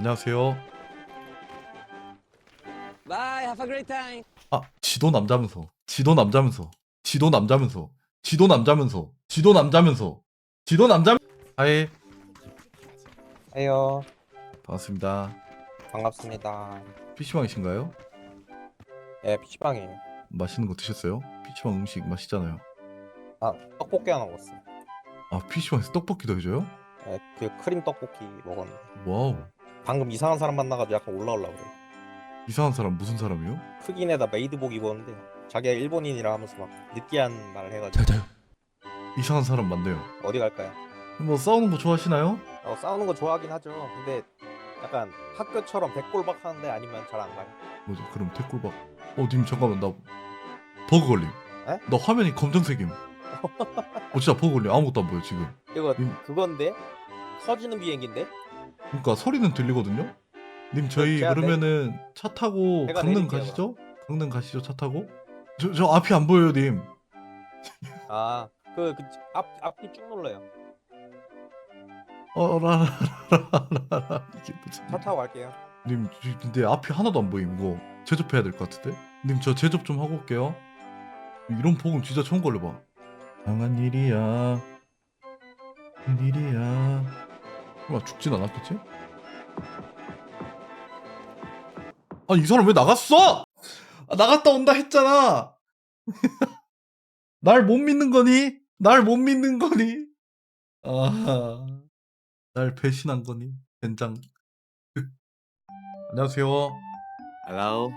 안녕하세요. Bye, have a great time. 아, 지도 남자면서. 지도 남자면서. 지도 남자면서. 지도 남자면서. 지도 남자면서. 지도 남자. 하이. 해요. 반갑습니다. 반갑습니다. PC방이신가요? 예, PC방이에요. 맛있는 거 드셨어요? PC방 음식 맛있잖아요. 아, 떡볶이 하나 먹었어요. 아, PC방에서 떡볶이도 해줘요? 예, 그 크림 떡볶이 먹었는데. 와우. 방금 이상한 사람 만나가지고 약간 올라오려고 그래. 이상한 사람 무슨 사람이요? 흑인에다 메이드복 입었는데 자기가 일본인이라 하면서 막 느끼한 말을 해가지고 잘 자요. 이상한 사람 맞네요. 어디 갈까요? 뭐 싸우는 거 좋아하시나요? 어, 싸우는 거 좋아하긴 하죠. 근데 약간 학교처럼 백골박 하는데 아니면 잘 안 가요. 뭐죠? 그럼 태꿀박. 어, 님 잠깐만 나 버그 걸림. 에? 나 화면이 검정색임. 어, 진짜 버그 걸림. 아무것도 안 보여 지금. 이거 음. 그건데 터지는 비행기인데 그러니까 소리는 들리거든요. 님 저희 제가 내- 그러면은 차 타고 강릉 내릴게요, 가시죠? 강릉 가시죠 차 타고? 저 저 앞이 안 보여요 님. 아그 그 앞 앞이 쭉 눌러요. 어 라라라라라 이게 무슨? 차 타고 갈게요. 님 저- 근데 앞이 하나도 안 보임 이거 제접해야 될 것 같은데? 님 저 제접 좀 하고 올게요. 이런 복음 진짜 처음 걸려봐. 강한 일이야. 일이야. 설마 죽진 않았겠지? 아이 사람 왜 나갔어? 아, 나갔다 온다 했잖아. 날 못 믿는 거니? 날 못 믿는 거니? 아, 날 배신한 거니? 된장. 안녕하세요. Hello.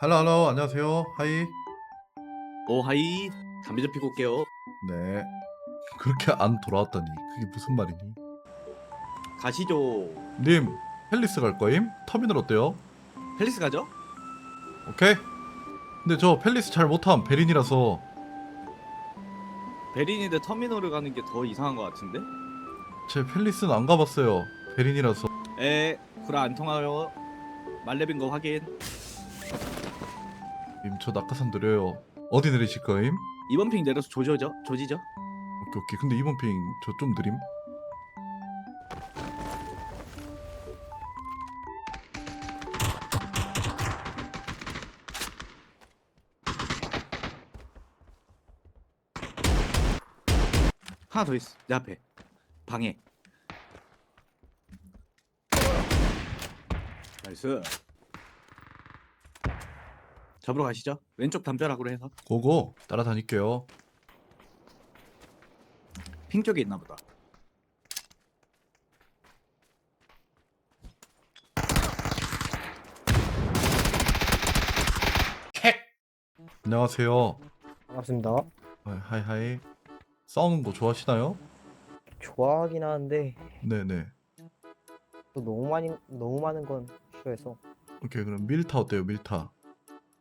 할로 할로 안녕하세요. 하이. 오 하이. 담배 좀 피고 올게요. 네. 그렇게 안 돌아왔다니 그게 무슨 말이니? 가시죠. 님 헬리스 갈 거임? 터미널 어때요? 펠리스 가죠? 오케이. 근데 저 펠리스 잘 못함 베린이라서 베린인데 터미널을 가는 게 더 이상한 것 같은데? 제 펠리스는 안 가봤어요. 베린이라서 에, 구라 안 통하요. 말레빈 거 확인. 님 저 낙하산 드려요. 어디 내리실 거임? 이번 핑 내려서 조져죠? 조지죠? 오케이 오케이. 근데 이번 핑 저 좀 느림. 하나 더 있어. 내 앞에. 방에. 나이스. 잡으러 가시죠. 왼쪽 담벼락으로 해서 고고 따라다닐게요. 핑 쪽에 있나 보다. 안녕하세요. 반갑습니다. 아, 하이 하이. 싸우는 거 좋아하시나요? 좋아하긴 하는데 네네. 또 너무 많이 너무 많은 건 싫어해서 오케이 그럼 밀타 어때요 밀타?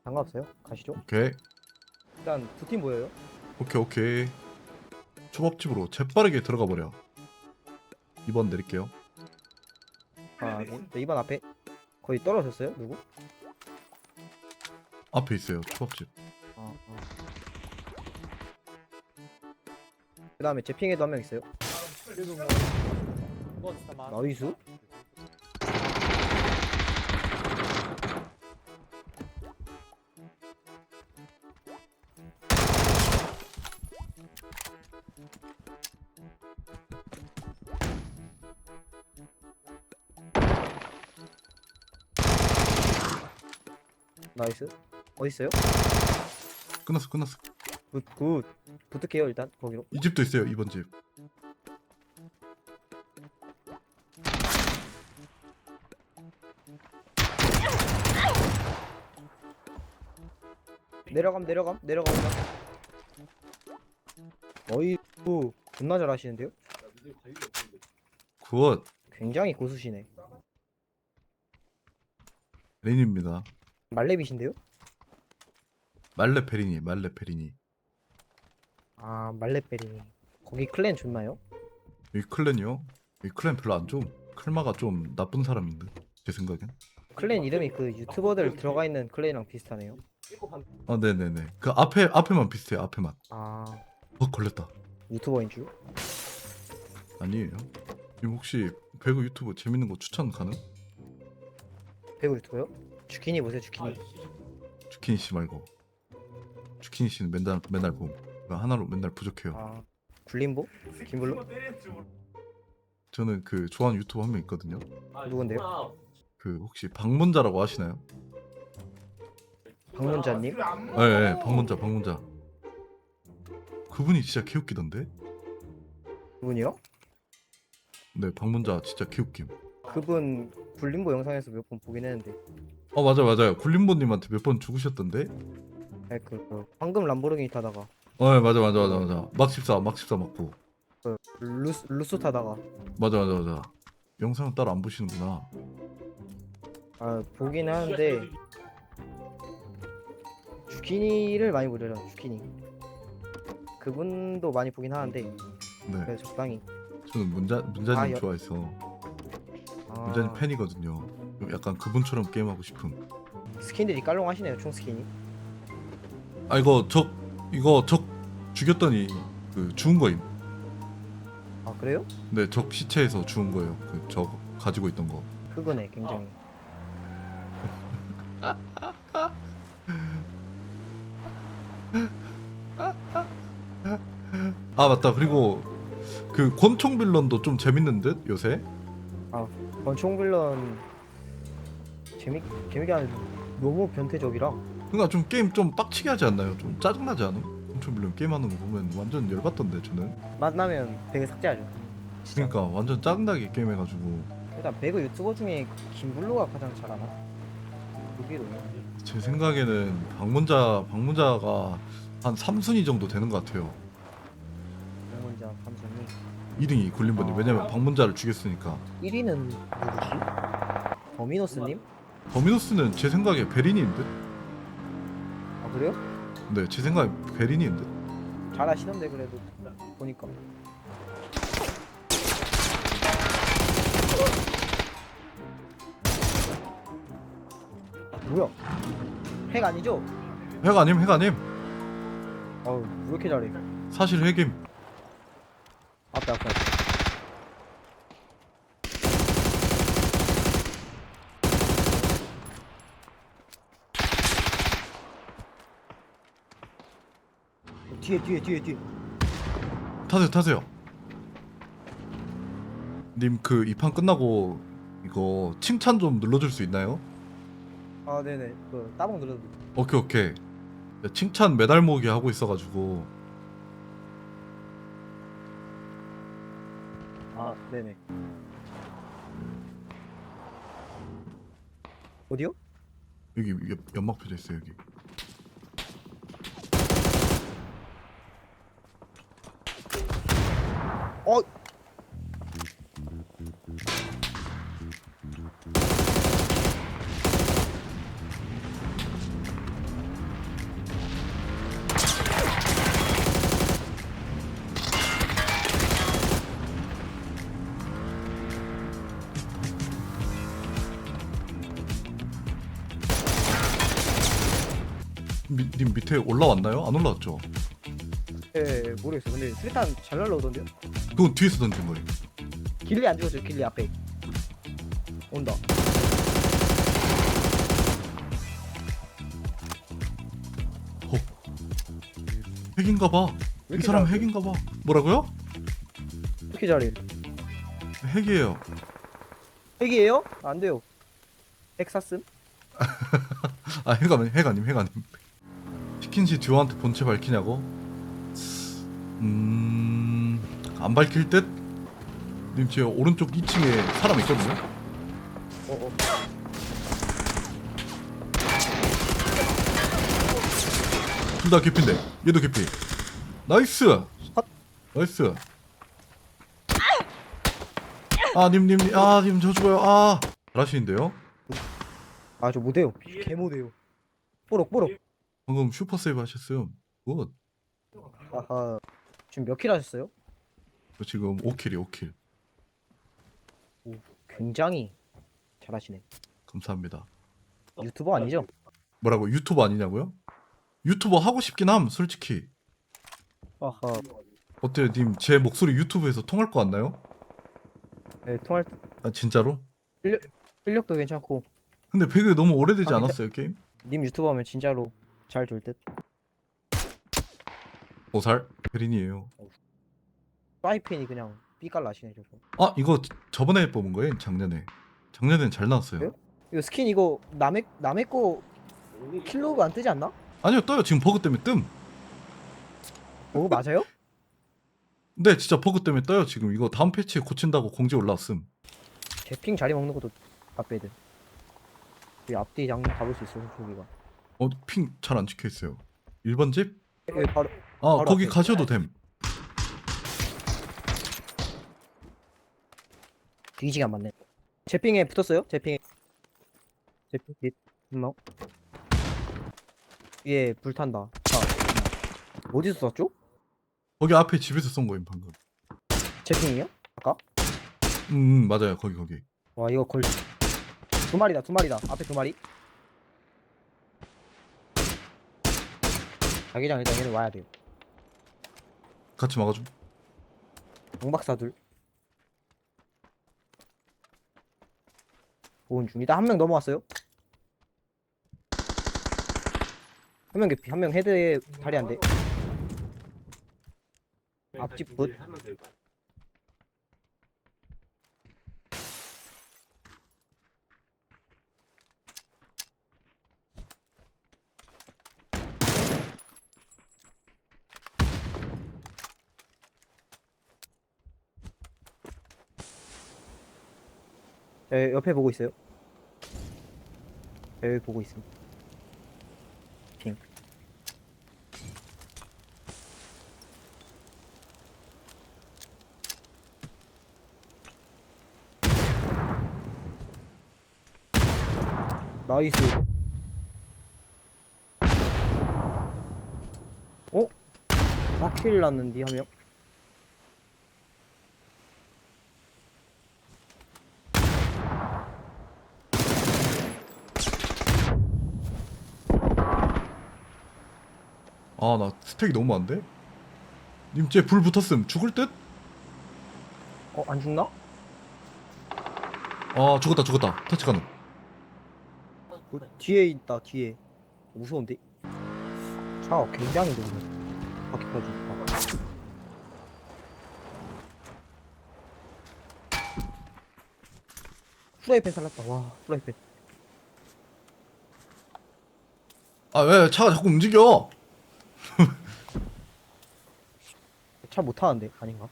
상관없어요. 가시죠. 오케이 일단 두팀 보여요. 오케이 오케이. 초밥집으로 재빠르게 들어가 버려. 2번 내릴게요. 아, 네, 2번 앞에 거의 떨어졌어요. 누구? 앞에 있어요 초밥집. 아, 아. 그 다음에 제 핑에도 한 명 있어요. 나이스. 나이스. 어디 있어요? 끝났어 끝났어. 굿, 굿. 붙을게요 일단 거기로. 이 집도 있어요 2번 집. 내려감 내려감 내려감 어이구 존나 잘하시는데요? 굿. 굉장히 고수시네 레인입니다. 말레빗인데요? 말레 페리니 말레 페리니. 아 말레베리니 거기 클랜 좋나요? 이 클랜이요? 이 클랜 별로 안 좋음. 클마가 좀 나쁜 사람인데 제 생각엔. 클랜 이름이 그 유튜버들 들어가 있는 클랜이랑 비슷하네요 아 네네네. 그 앞에 앞에만 비슷해요 앞에만. 아 어 걸렸다. 유튜버인 줄? 아니에요. 님 혹시 배그 유튜브 재밌는 거 추천 가능? 배우 유튜버요? 주키니 보세요 주키니. 주키니 씨 말고 주키니 씨는 맨날 맨날 봄 하나로 맨날 부족해요 아 굴림보? 김블루? 저는 그 좋아하는 유튜버 한명 있거든요 누군데요? 그 혹시 방문자라고 아시나요? 박문자님? 예, 예, 방문자, 방문자. 그분이 진짜 개웃기던데? 그분이요? 네, 방문자 진짜 개웃김. 그분 굴림보 영상에서 몇 번 보긴 했는데 어, 맞아, 맞아요. 굴림보님한테 몇 번 죽으셨던데? 아니, 그, 그 황금 람보르기니 타다가 어, 예, 맞아, 맞아, 맞아, 맞아. 막 14, 막 14 맞고. 그 루스 루스 타다가 맞아, 맞아, 맞아. 영상은 따로 안 보시는구나. 아 보긴 하는데 주키니를 많이 보려요 주키니 그분도 많이 보긴 하는데 네, 그래서 적당히 저는 문자, 문자님 아, 여- 좋아해서 아, 문자님 팬이거든요. 약간 그분처럼 게임하고 싶음. 스킨들이 깔롱하시네요 총 스킨이 아, 이거 적, 이거 적 죽였더니 그 죽은 거임. 아 그래요? 네, 적 시체에서 죽은 거예요. 그 적 가지고 있던 거. 그거네 굉장히 아 맞다 그리고 그 권총 빌런도 좀 재밌는 듯 요새 권총 빌런 재밌 재밌게 하는 너무 변태적이라 그러니까 좀 게임 좀 빡치게 하지 않나요? 좀 짜증나지 않음? 빌런 게임하는 거 보면 완전 열받던데 저는 만나면 배그 삭제하죠 진짜. 그러니까 완전 짜증나게 게임해가지고 일단 배그 유튜버 중에 김블루가 가장 잘하나? 여기로 제 생각에는 방문자 방문자가 한 3순위 정도 되는 것 같아요 명문자 삼성이 2등이 굴림번님 아. 왜냐면 방문자를 죽였으니까 1위는 누구지? 버미노스님? 더미노스는 제 생각에 베린인 듯? 아 그래요? 네, 제 생각에 베린인 듯? 잘하시던데 그래도. 보니까. 뭐야? 핵 아니죠? 핵 아님 핵 아님. 어우 왜 이렇게 잘해? 사실 핵임. 앞에 앞에 뒤에 뒤에 뒤에 뒤에. 타세요 타세요. 님 그 이 판 끝나고 이거 칭찬 좀 눌러줄 수 있나요? 아 네네. 그 따봉 눌러도 돼. 오케이 오케이. 칭찬 매달 모으기 하고 있어가지고. 아 네네. 어디요? 여기 옆, 연막 펴져 있어요 여기 어 미, 님 밑에 올라왔나요? 안 올라왔죠? 예, 모르겠어. 근데 수리탄 잘 날라오던데요? 그건 뒤에서 던진 거예요 길리 안 죽었어요. 길리 앞에 온다. 핵인가 봐 왜 이 이렇게 사람 잘하지? 핵인가 봐 뭐라고요? 이렇게 잘해. 핵이에요 핵이에요? 안 돼요. 핵 샀음? 아 핵 아님 핵 아님 핵 아님 치킨시 듀오한테 본체 밝히냐고? 음 안 밝힐 듯? 님 지금 오른쪽 2층에 사람 있거든요? 어, 어. 둘다 개피인데 얘도 개피 나이스 컷. 나이스 아 님 님 아 님 저 죽어요 아 잘하시는데요 아, 저 못해요. 개 못해요. 뽀록, 뽀록. 방금 슈퍼 세이브 하셨어요 굿 아하. 지금 몇 킬 하셨어요? 저 지금 5킬이 5킬 굉장히 잘하시네. 감사합니다 유튜버 아니죠? 뭐라고 유튜버 아니냐고요? 유튜버 하고 싶긴 함 솔직히 아하. 어때요 님 제 목소리 유튜브에서 통할 것 같나요? 네, 통할 아 진짜로? 실력도 괜찮고 근데 배그 너무 오래되지 아, 않았어요 게임? 님 유튜브 하면 진짜로 잘줄 듯. 오살 그린이에요. 프라이팬이 그냥 삐깔 나시네 저거. 아 이거 저번에 뽑은 거예요? 작년에. 작년엔 잘 나왔어요. 그래요? 이거 스킨 이거 남의 남의 거 킬로그 안 뜨지 않나? 아니요 떠요 지금 버그 때문에 뜸. 오 맞아요? 네 진짜 버그 때문에 떠요 지금 이거 다음 패치에 고친다고 공지 올라왔음. 제핑 자리 먹는 것도 답배드. 이 앞뒤 양 잡을 수 있어 저기가. 어핑 잘 안 찍혀 있어요. 1번 집? 여기 바로 아 바로 거기 앞에. 가셔도 됨. 뒤지가 안 맞네. 제핑에 붙었어요? 제핑에. 제핑 뒷 분명. 위에 불 탄다. 자, 어디서 쐈죠? 거기 앞에 집에서 쏜 거임 방금. 제핑이요? 아까? 음, 음 맞아요 거기 거기. 와 이거 걸. 두 마리다 두 마리다. 앞에 두 마리. 자기장 일단 얘는 와야 돼요. 같이 막아줘. 옹박사 둘. 보은 중이다. 한 명 넘어왔어요. 한 명 개피, 한 명 헤드에 다리 안 돼. 앞집 붓. 에, 옆에 보고 있어요. 에, 여기 보고 있음. 핑. 나이스. 어? 4킬 났는데 한 명? 아 나 스택이 너무 안 돼? 님 쟤 불 붙었음 죽을 듯? 어, 안 죽나? 아 죽었다 죽었다 터치 가능. 그 뒤에 있다 뒤에 무서운데 차 굉장히 느리네 바퀴까지 아. 프라이팬 살랐다 와 프라이팬 아 왜 차가 자꾸 움직여? 차 못타는데 아닌가?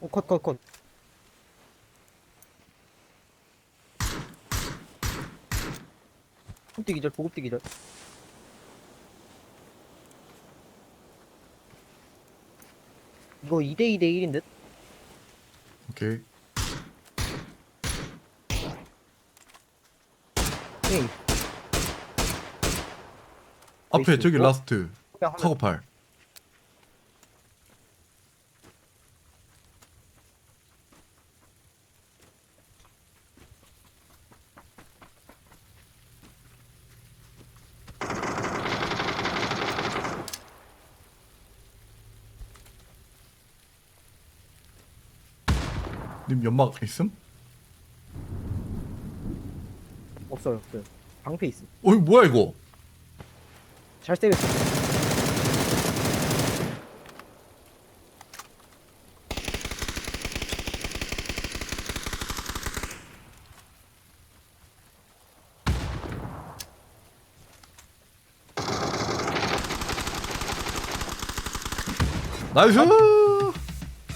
어, 컷, 컷, 컷. 보급뛰기 절, 보급뛰기 절. 이거 2대2 대 1인 듯? 오케이. 네. 앞에. 저기 어? 라스트 그냥 하면 카고팔. 님 연막 있음? 없어요, 없어요. 방패 있어. 어이 뭐야 이거? 잘 때렸어. 나이스!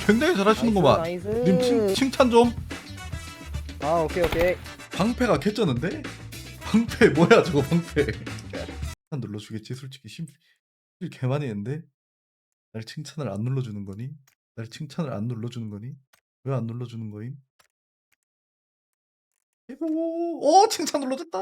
굉장히 잘하시는구만. 나이스, 님 칭, 나이스. 칭찬 좀. 아, 오케이, 오케이. 방패가 개쩌는데? 방패 뭐야 저거 방패 칭찬 눌러주겠지 솔직히 심, 심 개많이 했는데 날 칭찬을 안 눌러주는 거니? 날 칭찬을 안 눌러주는 거니? 왜 안 눌러주는 거임? 아이고 오 칭찬 눌러줬다